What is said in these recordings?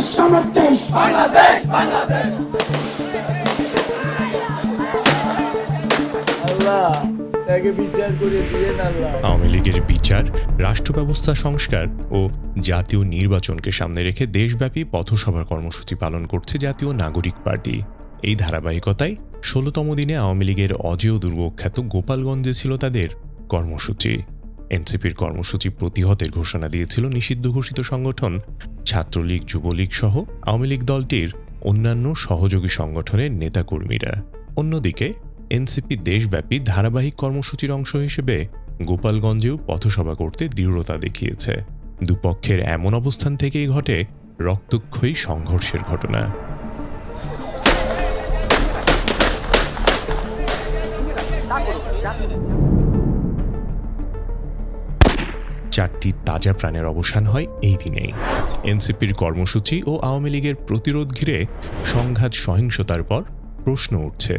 বাংলাদেশ আমার দেশ করে দিয়েন আল্লাহ। আওয়ামী লীগের বিচার রাষ্ট্র ব্যবস্থা সংস্কার ও জাতীয় নির্বাচনকে সামনে রেখে দেশব্যাপী পথসভা কর্মসূচি পালন করছে জাতীয় নাগরিক পার্টি। এই ধারাবাহিকতায় ষোলোতম দিনে আওয়ামী লীগের অজেয় দুর্গখ্যাত গোপালগঞ্জে ছিল তাদের কর্মসূচি। এনসিপির কর্মসূচি প্রতিহতের ঘোষণা দিয়েছিল নিষিদ্ধ ঘোষিত সংগঠন। ছাত্রলীগ, যুবলীগ সহ আওয়ামী লীগ দলটির অন্যান্য সহযোগী সংগঠনের নেতাকর্মীরা। অন্যদিকে, এনসিপি দেশব্যাপী ধারাবাহিক কর্মসূচির অংশ হিসেবে গোপালগঞ্জেও পথসভা করতে দৃঢ়তা দেখিয়েছে। দুপক্ষের এমন অবস্থান থেকেই ঘটে রক্তক্ষয়ী সংঘর্ষের ঘটনা। চারটি তাজা প্রাণের অবসান হয় এই দিনেই। এনসিপির কর্মসূচি ও আওয়ামী লীগের প্রতিরোধ ঘিরে সংঘাত সহিংসতার পর প্রশ্ন উঠছে।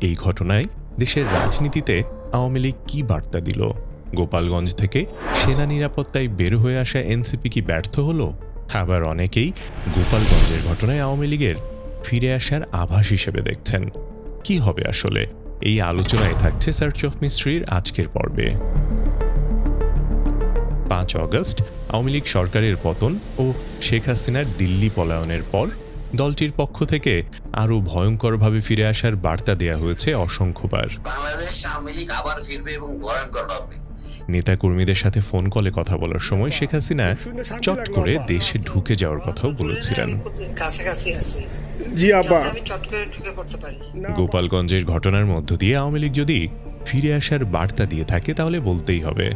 এই ঘটনায় দেশের রাজনীতিতে আওয়ামী লীগ কী বার্তা দিল? গোপালগঞ্জ থেকে সেনা নিরাপত্তায় বের হয়ে আসা এনসিপি কি ব্যর্থ হলো? আবার অনেকেই গোপালগঞ্জের ঘটনায় আওয়ামী লীগের ফিরে আসার আভাস হিসেবে দেখছেন। কি হবে আসলে? এই আলোচনায় থাকছে সার্চ অফ মিস্ট্রির আজকের পর্বে। পাঁচ অগস্ট আওয়ামী লীগ সরকারের পতন ও শেখ হাসিনার দিল্লি পলায়নের পর দলটির পক্ষ থেকে আরও ভয়ঙ্করভাবে ফিরে আসার বার্তা দেয়া হয়েছে অসংখ্যবার। বাংলাদেশ আওয়ামী লীগ আবার ফিরবে এবং ভয়ঙ্কর হবে নেতাকর্মীদের সাথে ফোন কলে কথা বলার সময় শেখ হাসিনা চট করে দেশে ঢুকে যাওয়ার কথাও বলেছিলেন। গোপালগঞ্জের ঘটনার মধ্য দিয়ে আওয়ামী লীগ যদি ফিরে আসার বার্তা দিয়ে থাকে তাহলে বলতেই হবে।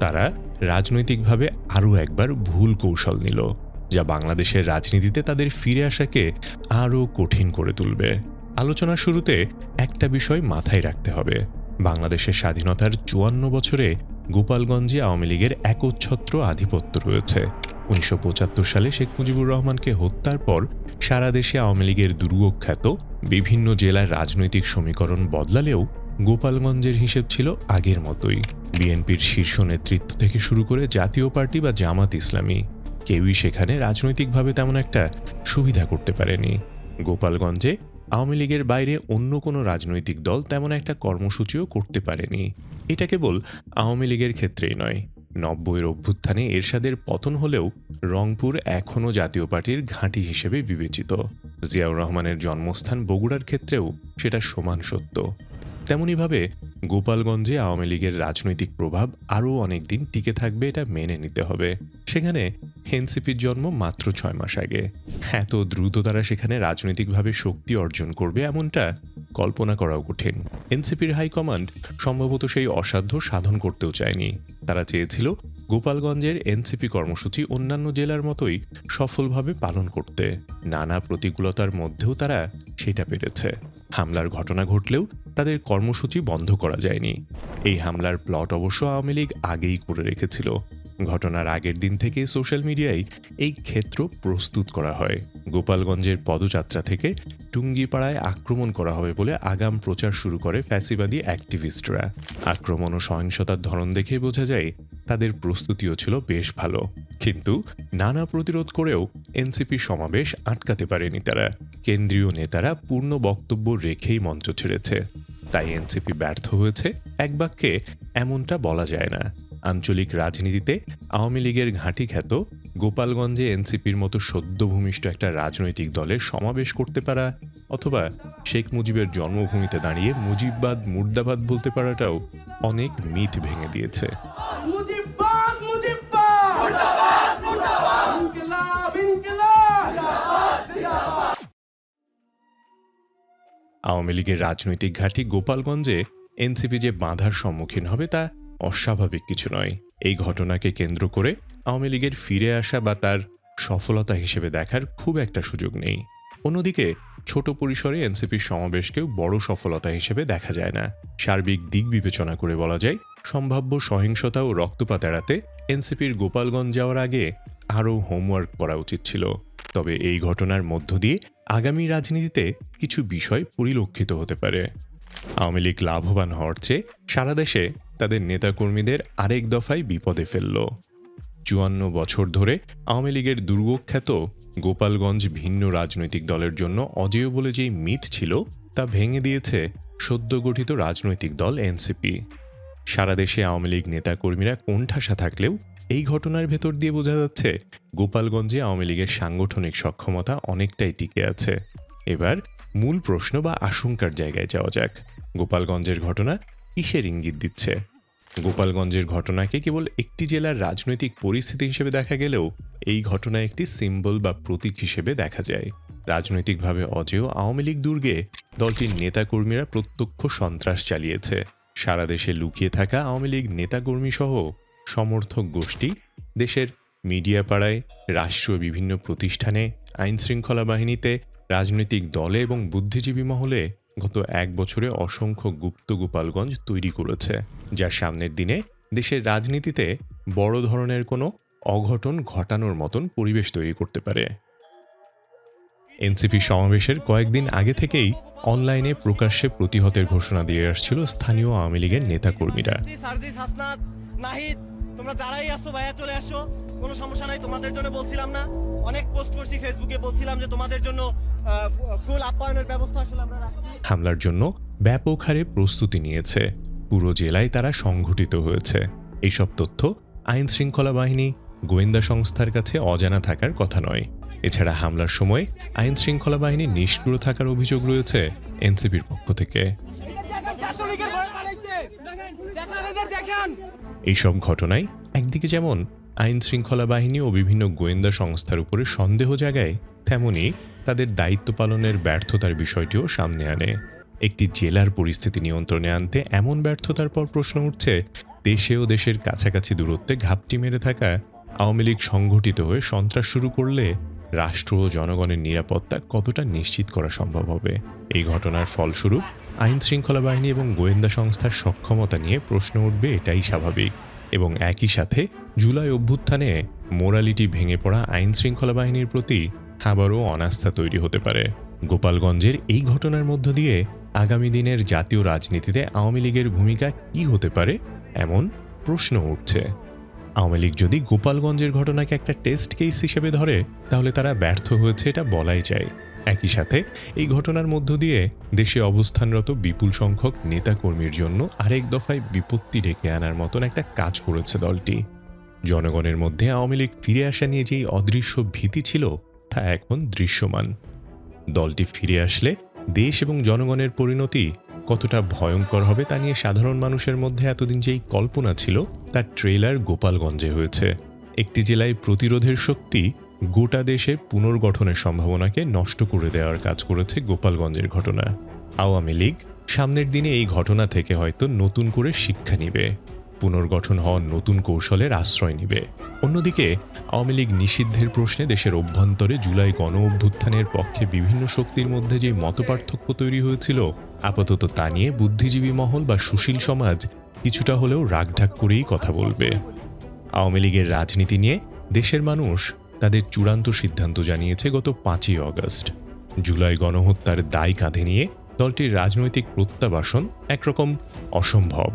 তারা রাজনৈতিকভাবে আরও একবার ভুল কৌশল নিল, যা বাংলাদেশের রাজনীতিতে তাদের ফিরে আসাকে আরও কঠিন করে তুলবে। আলোচনার শুরুতে একটা বিষয় মাথায় রাখতে হবে। বাংলাদেশের স্বাধীনতার চুয়ান্ন বছরে গোপালগঞ্জে আওয়ামী লীগের একচ্ছত্র আধিপত্য রয়েছে। উনিশশো পঁচাত্তর সালে শেখ মুজিবুর রহমানকে হত্যার পর সারা দেশে আওয়ামী লীগের দুর্গখ্যাত বিভিন্ন জেলার রাজনৈতিক সমীকরণ বদলালেও গোপালগঞ্জের হিসেব ছিল আগের মতোই। বিএনপির শীর্ষ নেতৃত্ব থেকে শুরু করে জাতীয় পার্টি বা জামাত ইসলামী কেউই সেখানে রাজনৈতিকভাবে তেমন একটা সুবিধা করতে পারেনি। গোপালগঞ্জে আওয়ামী লীগের বাইরে অন্য কোনো রাজনৈতিক দল তেমন একটা কর্মসূচিও করতে পারেনি। এটা কেবল আওয়ামী লীগের ক্ষেত্রেই নয়, নব্বইয়ের অভ্যুত্থানে এরশাদের পতন হলেও রংপুর এখনও জাতীয় পার্টির ঘাঁটি হিসেবে বিবেচিত। জিয়াউর রহমানের জন্মস্থান বগুড়ার ক্ষেত্রেও সেটা সমান সত্য। তেমনইভাবে গোপালগঞ্জে আওয়ামী লীগের রাজনৈতিক প্রভাব আরও অনেকদিন টিকে থাকবে এটা মেনে নিতে হবে। সেখানে এনসিপির জন্ম মাত্র ছয় মাস আগে। এত দ্রুত তারা সেখানে রাজনৈতিকভাবে শক্তি অর্জন করবে এমনটা কল্পনা করাও কঠিন। এনসিপির হাইকমান্ড সম্ভবত সেই অসাধ্য সাধন করতেও চায়নি। তারা চেয়েছিল গোপালগঞ্জের এনসিপি কর্মসূচি অন্যান্য জেলার মতোই সফলভাবে পালন করতে। নানা প্রতিকূলতার মধ্যেও তারা সেটা পেরেছে। হামলার ঘটনা ঘটলেও তাদের কর্মসূচি বন্ধ করা যায়নি। এই হামলার প্লট অবশ্য আওয়ামী লীগ আগেই করে রেখেছিল। ঘটনার আগের দিন থেকে সোশ্যাল মিডিয়ায় এই ক্ষেত্র প্রস্তুত করা হয়। গোপালগঞ্জের পদযাত্রা থেকে টুঙ্গিপাড়ায় আক্রমণ করা হবে বলে আগাম প্রচার শুরু করে ফ্যাসিবাদী অ্যাক্টিভিস্টরা। আক্রমণ ও সহিংসতার ধরন দেখে বোঝা যায়, তাদের প্রস্তুতিও ছিল বেশ ভালো। কিন্তু নানা প্রতিরোধ করেও এনসিপি সমাবেশ আটকাতে পারেনি তারা। কেন্দ্রীয় নেতারা পূর্ণ বক্তব্য রেখেই মঞ্চ ছেড়েছে। তাই এনসিপি ব্যর্থ হয়েছে। এক বাক্যে এমনটা বলা যায় না। আঞ্চলিক রাজনীতিতে আওয়ামী লীগের ঘাঁটি খ্যাত গোপালগঞ্জে এনসিপির মতো সদ্যভূমিষ্ঠ একটা রাজনৈতিক দলের সমাবেশ করতে পারা অথবা শেখ মুজিবের জন্মভূমিতে দাঁড়িয়ে মুজিববাদ মুর্দাবাদ বলতে পারাটাও অনেক মিথ ভেঙে দিয়েছে। আওয়ামী লীগের রাজনৈতিক ঘাঁটি গোপালগঞ্জে এনসিপি যে বাধার সম্মুখীন হবে তা অস্বাভাবিক কিছু নয়। এই ঘটনাকে কেন্দ্র করে আওয়ামী লীগের ফিরে আসা বা তার সফলতা হিসেবে দেখার খুব একটা সুযোগ নেই। অন্যদিকে, ছোট পরিসরে এনসিপির সমাবেশকেও বড় সফলতা হিসেবে দেখা যায় না। সার্বিক দিক বিবেচনা করে বলা যায়, সম্ভাব্য সহিংসতা ও রক্তপাত এড়াতে এনসিপির গোপালগঞ্জ যাওয়ার আগে আরও হোমওয়ার্ক করা উচিত ছিল। তবে এই ঘটনার মধ্য দিয়ে আগামী রাজনীতিতে কিছু বিষয় পরিলক্ষিত হতে পারে। আওয়ামী লীগ লাভবান হওয়ার চেয়ে সারা দেশে তাদের নেতাকর্মীদের আরেক দফায় বিপদে ফেলল। চুয়ান্ন বছর ধরে আওয়ামী লীগের দুর্গখ্যাত গোপালগঞ্জ ভিন্ন রাজনৈতিক দলের জন্য অজেয় বলে যেই মিথ ছিল, তা ভেঙে দিয়েছে সদ্য গঠিত রাজনৈতিক দল এনসিপি। সারা দেশে আওয়ামী লীগ নেতাকর্মীরা কোণঠাসা থাকলেও এই ঘটনার ভেতর দিয়ে বোঝা যাচ্ছে গোপালগঞ্জে আওয়ামী লীগের সাংগঠনিক সক্ষমতা অনেকটাই টিকে আছে। এবার মূল প্রশ্ন বা আশঙ্কার জায়গায় যাওয়া যাক। গোপালগঞ্জের ঘটনা কিসের ইঙ্গিত দিচ্ছে? গোপালগঞ্জের ঘটনাকে কেবল একটি জেলার রাজনৈতিক পরিস্থিতি হিসেবে দেখা গেলেও এই ঘটনা একটি সিম্বল বা প্রতীক হিসেবে দেখা যায়। রাজনৈতিকভাবে অজেয় আওয়ামী লীগ দুর্গে দলটির নেতাকর্মীরা প্রত্যক্ষ সন্ত্রাস চালিয়েছে। সারা দেশে লুকিয়ে থাকা আওয়ামী লীগ নেতাকর্মী সহ সমর্থক গোষ্ঠী দেশের মিডিয়া পাড়ায়, রাষ্ট্রীয় বিভিন্ন প্রতিষ্ঠানে, আইন শৃঙ্খলা বাহিনীতে, রাজনৈতিক দলে এবং বুদ্ধিজীবী মহলে গত এক বছরে অসংখ্য গুপ্ত গোপালগঞ্জ তৈরি করেছে, যা সামনের দিনে দেশের রাজনীতিতে বড় ধরনের কোনো অঘটন ঘটানোর মতন পরিবেশ তৈরি করতে পারে। এনসিপি সমাবেশের কয়েকদিন আগে থেকেই অনলাইনে প্রকাশ্যে প্রতিহতের ঘোষণা দিয়ে আসছিল স্থানীয় আওয়ামী লীগের নেতাকর্মীরা। তোমরা যারাই আসো ভাইয়া চলে আসো। কোনো সমস্যা নাই, তোমাদের জন্য বলছিলাম না। অনেক পোস্ট করছি ফেসবুকে বলছিলাম যে তোমাদের জন্য ফুল আপ্যায়নের ব্যবস্থা আসলে আমরা রাখছি। হামলার জন্য ব্যাপক হারে প্রস্তুতি নিয়েছে। পুরো জেলায় তারা সংঘটিত হয়েছে। এইসব তথ্য আইন শৃঙ্খলা বাহিনী, গোয়েন্দা সংস্থার কাছে অজানা থাকার কথা নয়। এছাড়া হামলার সময় আইন শৃঙ্খলা বাহিনী নিষ্ক্রিয় থাকার অভিযোগ রয়েছে এনসিপির পক্ষ থেকে। এইসব ঘটনায় একদিকে যেমন আইন শৃঙ্খলা বাহিনী ও বিভিন্ন গোয়েন্দা সংস্থার উপরে সন্দেহ জাগায়, তেমনি তাদের দায়িত্ব পালনের ব্যর্থতার বিষয়টিও সামনে আনে। একটি জেলার পরিস্থিতি নিয়ন্ত্রণে আনতে এমন ব্যর্থতার পর প্রশ্ন উঠছে, দেশে ও দেশের কাছাকাছি দূরত্বে ঘাপটি মেরে থাকা আওয়ামী লীগ সংগঠিত হয়ে সন্ত্রাস শুরু করলে রাষ্ট্র ও জনগণের নিরাপত্তা কতটা নিশ্চিত করা সম্ভব হবে? এই ঘটনার ফলস্বরূপ আইন শৃঙ্খলা বাহিনী এবং গোয়েন্দা সংস্থার সক্ষমতা নিয়ে প্রশ্ন উঠবে এটাই স্বাভাবিক। এবং একই সাথে জুলাই অভ্যুত্থানে মোরালিটি ভেঙে পড়া আইন শৃঙ্খলা বাহিনীর প্রতি আবারও অনাস্থা তৈরি হতে পারে। গোপালগঞ্জের এই ঘটনার মধ্য দিয়ে আগামী দিনের জাতীয় রাজনীতিতে আওয়ামী লীগের ভূমিকা কি হতে পারে এমন প্রশ্ন উঠছে। আওয়ামী লীগ যদি গোপালগঞ্জের ঘটনাকে একটা টেস্ট কেস হিসেবে ধরে, তাহলে তারা ব্যর্থ হয়েছে এটা বলাই যায়। একই সাথে এই ঘটনার মধ্য দিয়ে দেশে অবস্থানরত বিপুল সংখ্যক নেতাকর্মীর জন্য আরেক দফায় বিপত্তি ডেকে আনার মতন একটা কাজ করেছে দলটি। জনগণের মধ্যে আওয়ামী লীগ ফিরে আসা নিয়ে যেই অদৃশ্য ভীতি ছিল, তা এখন দৃশ্যমান। দলটি ফিরে আসলে দেশ এবং জনগণের পরিণতি কতটা ভয়ঙ্কর হবে তা নিয়ে সাধারণ মানুষের মধ্যে এতদিন যেই কল্পনা ছিল তার ট্রেলার গোপালগঞ্জে হয়েছে। একটি জেলায় প্রতিরোধের শক্তি গোটা দেশে পুনর্গঠনের সম্ভাবনাকে নষ্ট করে দেওয়ার কাজ করেছে গোপালগঞ্জের ঘটনা। আওয়ামী লীগ সামনের দিনে এই ঘটনা থেকে হয়তো নতুন করে শিক্ষা নিবে। পুনর্গঠন হওয়ার নতুন কৌশলের আশ্রয় নিবে। অন্যদিকে, আওয়ামী লীগ নিষিদ্ধের প্রশ্নে দেশের অভ্যন্তরে জুলাই গণ অভ্যুত্থানের পক্ষে বিভিন্ন শক্তির মধ্যে যে মতপার্থক্য তৈরি হয়েছিল, আপাতত তা নিয়ে বুদ্ধিজীবী মহল বা সুশীল সমাজ কিছুটা হলেও রাগঢাক করেই কথা বলবে। আওয়ামী লীগের রাজনীতি নিয়ে দেশের মানুষ তাদের চূড়ান্ত সিদ্ধান্ত জানিয়েছে গত পাঁচই অগস্ট। জুলাই গণহত্যার দায় কাঁধে নিয়ে দলটির রাজনৈতিক প্রত্যাবাসন একরকম অসম্ভব।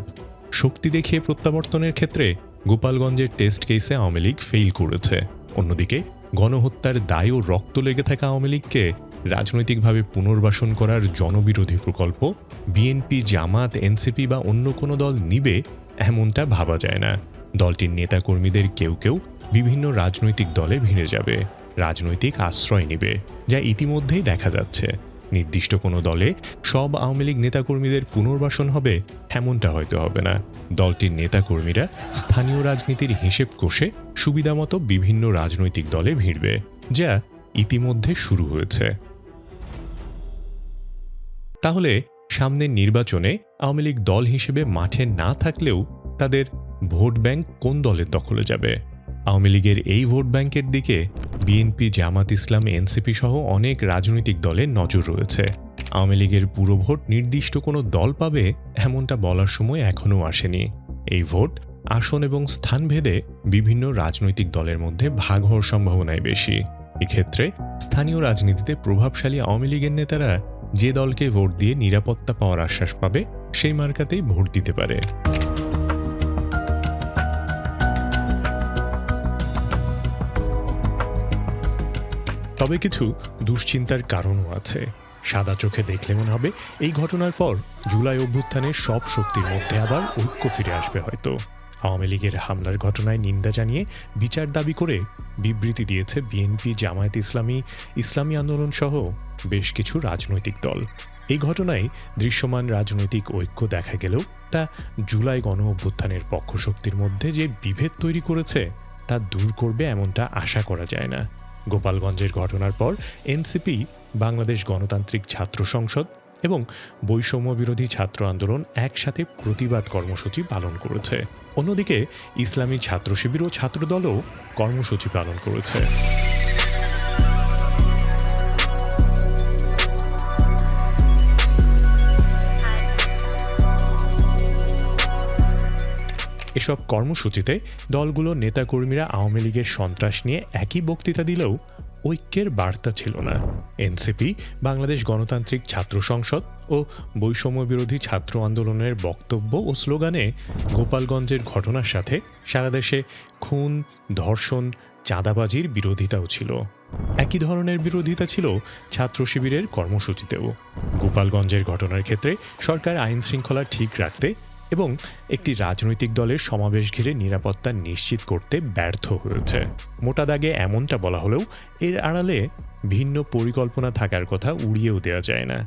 শক্তি দেখিয়ে প্রত্যাবর্তনের ক্ষেত্রে গোপালগঞ্জের টেস্ট কেসে আওয়ামী লীগ ফেইল করেছে। অন্যদিকে, গণহত্যার দায় ও রক্ত লেগে থাকা আওয়ামী লীগকে রাজনৈতিকভাবে পুনর্বাসন করার জনবিরোধী প্রকল্প বিএনপি, জামাত, এনসিপি বা অন্য কোনো দল নিবে এমনটা ভাবা যায় না। দলটির নেতাকর্মীদের কেউ কেউ বিভিন্ন রাজনৈতিক দলে ভিড়ে যাবে। রাজনৈতিক আশ্রয় নেবে, যা ইতিমধ্যেই দেখা যাচ্ছে। নির্দিষ্ট কোনো দলে সব আওয়ামী লীগ নেতাকর্মীদের পুনর্বাসন হবে, এমনটা হয়তো হবে না। দলটির নেতাকর্মীরা স্থানীয় রাজনীতির হিসেব কষে সুবিধামতো বিভিন্ন রাজনৈতিক দলে ভিড়বে, যা ইতিমধ্যে শুরু হয়েছে। তাহলে সামনের নির্বাচনে আওয়ামী লীগ দল হিসেবে মাঠে না থাকলেও তাদের ভোট ব্যাংক কোন দলের দখলে যাবে? আওয়ামী লীগের এই ভোট ব্যাংকের দিকে বিএনপি, জামাত ইসলাম, এনসিপি সহ অনেক রাজনৈতিক দলের নজর রয়েছে। আওয়ামী লীগের পুরো ভোট নির্দিষ্ট কোনো দল পাবে এমনটা বলার সময় এখনও আসেনি। এই ভোট আসন এবং স্থানভেদে বিভিন্ন রাজনৈতিক দলের মধ্যে ভাগ হওয়ার সম্ভাবনাই বেশি। এক্ষেত্রে স্থানীয় রাজনীতিতে প্রভাবশালী আওয়ামী লীগের নেতারা যে দলকে ভোট দিয়ে নিরাপত্তা পাওয়ার আশ্বাস পাবে, সেই মার্কাতেই ভোট দিতে পারে। তবে কিছু দুশ্চিন্তার কারণও আছে। সাদা চোখে দেখলে মনে হবে, এই ঘটনার পর জুলাই অভ্যুত্থানে সব শক্তির মধ্যে আবার ঐক্য ফিরে আসবে হয়তো। আওয়ামী লীগের হামলার ঘটনায় নিন্দা জানিয়ে বিচার দাবি করে বিবৃতি দিয়েছে বিএনপি, জামায়াত ইসলামী ইসলামী আন্দোলন সহ বেশ কিছু রাজনৈতিক দল। এই ঘটনায় দৃশ্যমান রাজনৈতিক ঐক্য দেখা গেলেও তা জুলাই গণ অভ্যুত্থানের পক্ষশক্তির মধ্যে যে বিভেদ তৈরি করেছে তা দূর করবে এমনটা আশা করা যায় না। গোপালগঞ্জের ঘটনার পর এনসিপি, বাংলাদেশ গণতান্ত্রিক ছাত্র সংসদ এবং বৈষম্য বিরোধী ছাত্র আন্দোলন একসাথে প্রতিবাদ কর্মসূচি পালন করেছে। অন্যদিকে ইসলামী ছাত্র শিবির ও ছাত্রদলও কর্মসূচি পালন করেছে। এসব কর্মসূচিতে দলগুলোর নেতাকর্মীরা আওয়ামী লীগের সন্ত্রাস নিয়ে একই বক্তৃতা দিলেও ঐক্যের বার্তা ছিল না। এনসিপি, বাংলাদেশ গণতান্ত্রিক ছাত্র সংসদ ও বৈষম্য বিরোধী ছাত্র আন্দোলনের বক্তব্য ও স্লোগানে গোপালগঞ্জের ঘটনার সাথে সারা দেশে খুন, ধর্ষণ, চাঁদাবাজির বিরোধিতাও ছিল। একই ধরনের বিরোধিতা ছিল ছাত্র শিবিরের কর্মসূচিতেও। গোপালগঞ্জের ঘটনার ক্ষেত্রে সরকার আইন শৃঙ্খলা ঠিক রাখতে এবং একটি রাজনৈতিক দলের সমাবেশ ঘিরে নিরাপত্তা নিশ্চিত করতে ব্যর্থ হয়েছে। মোটা দাগে এমনটা বলা হলেও এর আড়ালে ভিন্ন পরিকল্পনা থাকার কথা উড়িয়েও দেওয়া যায় না।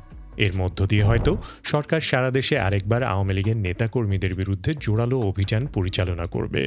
এর মধ্য দিয়ে হয়তো সরকার সারা দেশে আরেকবার আওয়ামী লীগের নেতাকর্মীদের বিরুদ্ধে জোরালো অভিযান পরিচালনা করবে।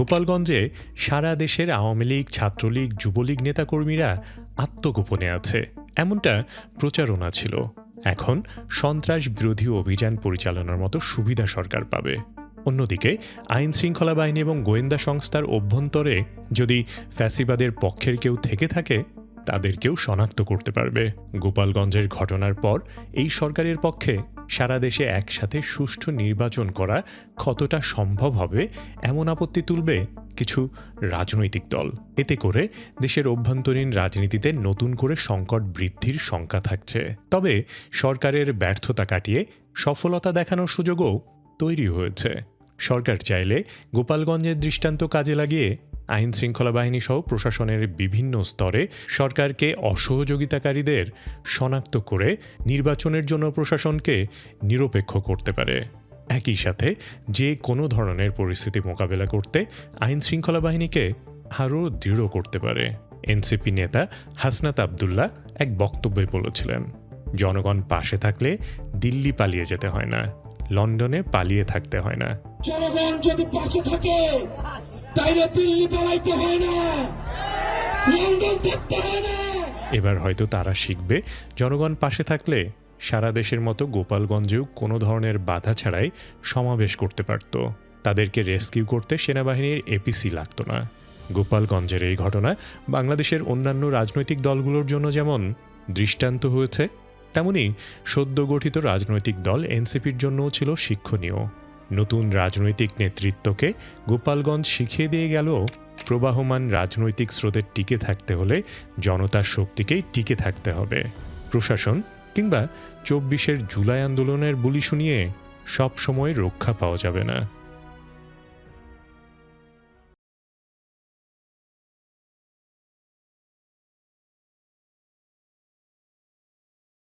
গোপালগঞ্জে সারা দেশের আওয়ামী লীগ, ছাত্রলীগ, যুবলীগ নেতাকর্মীরা আত্মগোপনে আছে। এমনটা প্রচারণা ছিল। এখন সন্ত্রাস বিরোধী অভিযান পরিচালনার মতো সুবিধা সরকার পাবে। অন্যদিকে আইন শৃঙ্খলা বাহিনী এবং গোয়েন্দা সংস্থার অভ্যন্তরে যদি ফ্যাসিবাদের পক্ষের কেউ থেকে থাকে, তাদেরকেও শনাক্ত করতে পারবে। গোপালগঞ্জের ঘটনার পর এই সরকারের পক্ষে সারা দেশে একসাথে সুষ্ঠু নির্বাচন করা কতটা সম্ভব হবে এমন আপত্তি তুলবে কিছু রাজনৈতিক দল। এতে করে দেশের অভ্যন্তরীণ রাজনীতিতে নতুন করে সংকট বৃদ্ধির শঙ্কা থাকছে। তবে সরকারের ব্যর্থতা কাটিয়ে সফলতা দেখানোর সুযোগও তৈরি হয়েছে। সরকার চাইলে গোপালগঞ্জের দৃষ্টান্ত কাজে লাগিয়ে আইন শৃঙ্খলা বাহিনী সহ প্রশাসনের বিভিন্ন স্তরে সরকারকে অসহযোগিতাকারীদের শনাক্ত করে নির্বাচনের জন্য প্রশাসনকে নিরপেক্ষ করতে পারে। একই সাথে যে কোনো ধরনের পরিস্থিতি মোকাবেলা করতে আইন শৃঙ্খলা বাহিনীকে আরও দৃঢ় করতে পারে। এনসিপি নেতা হাসনাত আবদুল্লাহ এক বক্তব্যে বলেছিলেন, জনগণ পাশে থাকলে দিল্লি পালিয়ে যেতে হয় না, লন্ডনে পালিয়ে থাকতে হয় না। জনগণ যদি পাশে থাকে এবার হয়তো তারা শিখবে, জনগণ পাশে থাকলে সারা দেশের মতো গোপালগঞ্জেও কোনো ধরনের বাধা ছাড়াই সমাবেশ করতে পারত। তাদেরকে রেস্কিউ করতে সেনাবাহিনীর এপিসি লাগতো না। গোপালগঞ্জের এই ঘটনা বাংলাদেশের অন্যান্য রাজনৈতিক দলগুলোর জন্য যেমন দৃষ্টান্ত হয়েছে, তেমনি সদ্য গঠিত রাজনৈতিক দল এনসিপির জন্যও ছিল শিক্ষণীয়। নতুন রাজনৈতিক নেতৃত্বকে গোপালগঞ্জ শিখিয়ে দিয়ে গেল প্রবাহমান রাজনৈতিক স্রোতের টিকে থাকতে হলে জনতার শক্তিকেই টিকে থাকতে হবে। প্রশাসন কিংবা চব্বিশের জুলাই আন্দোলনের বুলি শুনিয়ে সব সময় রক্ষা পাওয়া যাবে না।